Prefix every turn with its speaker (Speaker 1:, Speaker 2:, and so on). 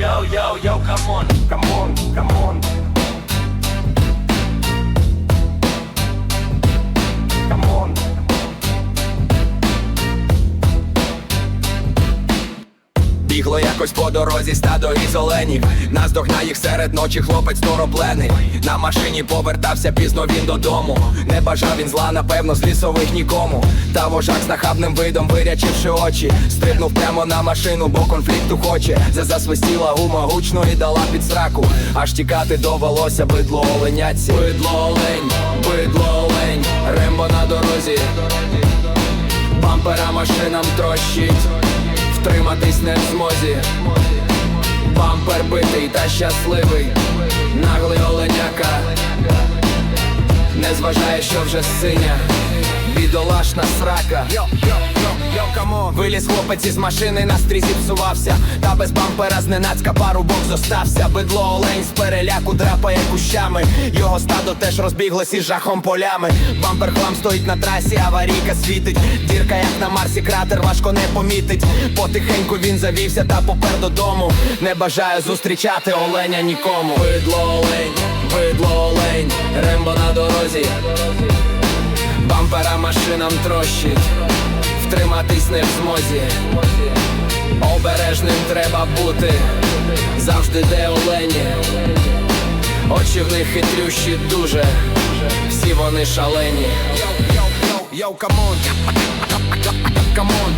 Speaker 1: Yo, yo, yo, come on, come on, come on.
Speaker 2: Бігло якось по дорозі стадо із оленів Наздогнав їх серед ночі хлопець тороплений На машині повертався пізно він додому. Не бажав він зла, напевно, з лісових нікому. Та вожак з нахабним видом, вирячивши очі Стрибнув прямо на машину, бо конфлікту хоче. Засвистіла гума гучно і дала під сраку. Аж тікати довелося бидло оленятці Бидло олень, бидло олень, рембо на дорозі. Бампера машинам трощить Втриматись не в змозі. Бампер битий та щасливий. Наглий оленяка. Не зважає, що вже синя Бідолашна срака. Виліз хлопець із машини, настрій зіпсувався Та без бампера зненацька пару бок зостався. Бидло олень з переляку драпає кущами. Його стадо теж розбіглось із жахом полями. Бампер хлам стоїть на трасі, аварійка світить. Дірка, як на Марсі, кратер важко не помітить. Потихеньку він завівся та попер додому. Не бажає зустрічати оленя нікому. Бидло олень, бидло олень, рембо на дорозі Машинам трощить Втриматись не в змозі. Обережним треба бути Завжди де олені. Очі в них хитрющі дуже Всі вони шалені. Йоу, Камон Камон